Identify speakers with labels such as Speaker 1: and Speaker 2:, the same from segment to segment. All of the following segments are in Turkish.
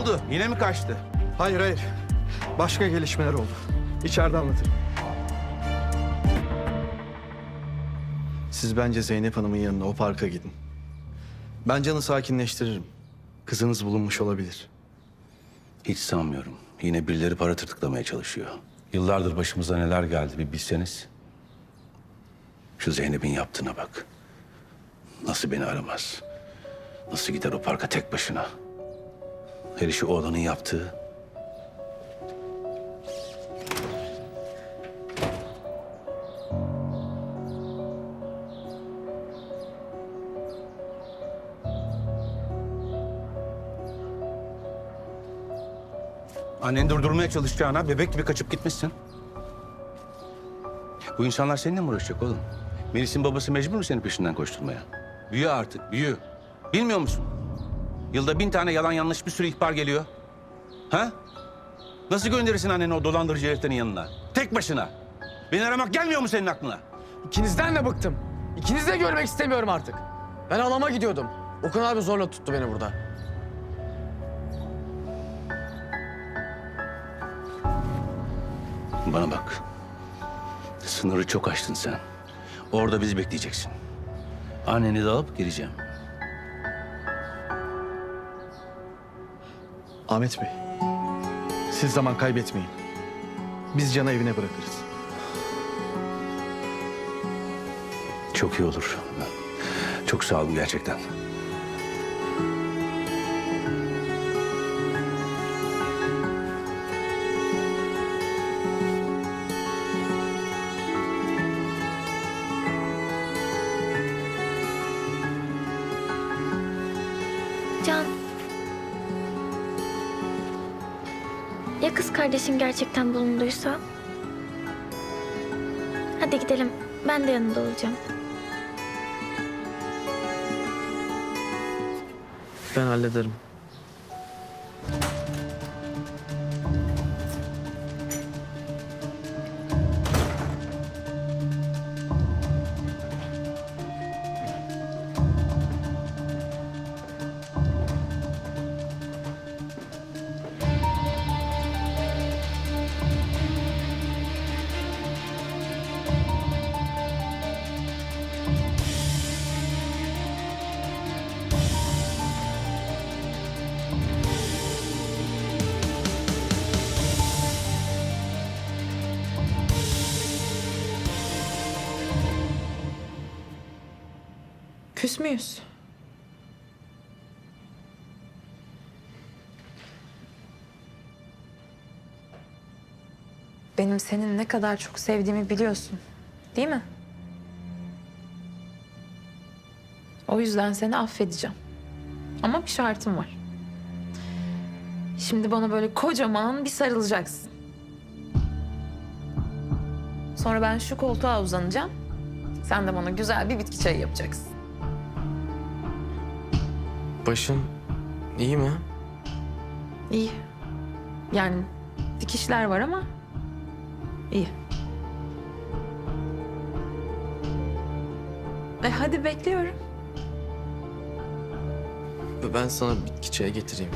Speaker 1: Oldu? Yine mi kaçtı?
Speaker 2: Hayır hayır. Başka gelişmeler oldu. İçeride anlatırım. Siz bence Zeynep Hanım'ın yanına o parka gidin. Ben canı sakinleştiririm. Kızınız bulunmuş olabilir.
Speaker 1: Hiç sanmıyorum. Yine birileri para tırtıklamaya çalışıyor. Yıllardır başımıza neler geldi bir bilseniz. Şu Zeynep'in yaptığına bak. Nasıl beni aramaz? Nasıl gider o parka tek başına? Her işi oğlanın yaptığı. Annen durdurmaya çalışacağına bebek gibi kaçıp gitmişsin. Bu insanlar seninle mi uğraşacak oğlum? Melis'in babası mecbur mu senin peşinden koşturmaya? Büyü artık, büyü. Bilmiyor musun? Yılda bin tane yalan yanlış bir sürü ihbar geliyor. Ha? Nasıl gönderirsin anneni o dolandırıcı heriflerin yanına? Tek başına. Beni aramak gelmiyor mu senin aklına?
Speaker 3: İkinizden de bıktım. İkinizi de görmek istemiyorum artık. Ben alama gidiyordum. Okan abi zorla tuttu beni burada.
Speaker 1: Bana bak. Sınırı çok aştın sen. Orada bizi bekleyeceksin. Anneni de alıp geleceğim.
Speaker 2: Ahmet Bey, siz zaman kaybetmeyin. Biz Can'ı evine bırakırız.
Speaker 1: Çok iyi olur. Çok sağ olun gerçekten.
Speaker 4: Can. Ya kız kardeşin gerçekten bulunduysa? Hadi gidelim. Ben de yanında olacağım.
Speaker 3: Ben hallederim.
Speaker 5: Küs müyüz? Benim seni ne kadar çok sevdiğimi biliyorsun. Değil mi? O yüzden seni affedeceğim. Ama bir şartım var. Şimdi bana böyle kocaman bir sarılacaksın. Sonra ben şu koltuğa uzanacağım. Sen de bana güzel bir bitki çayı yapacaksın.
Speaker 3: Başın iyi mi?
Speaker 5: İyi. Yani dikişler var ama iyi. E hadi bekliyorum.
Speaker 3: Ben sana bitki çayı getireyim.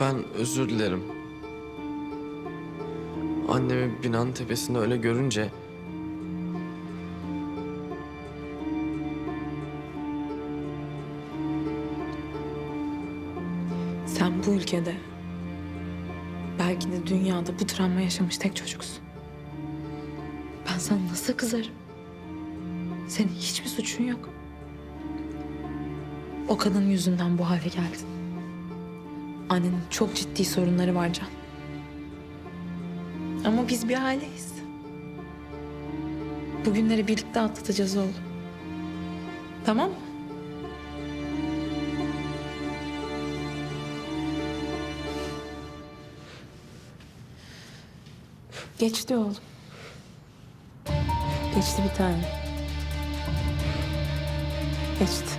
Speaker 3: Ben özür dilerim. Annemi binanın tepesinde öyle görünce...
Speaker 5: Sen bu ülkede belki de dünyada bu travma yaşamış tek çocuksun. Ben sana nasıl kızarım? Senin hiçbir suçun yok. O kadın yüzünden bu hale geldin. Annenin çok ciddi sorunları var Can. Ama biz bir aileyiz. Bugünleri birlikte atlatacağız oğlum. Tamam mı? Geçti oğlum. Geçti bir tane. Geçti.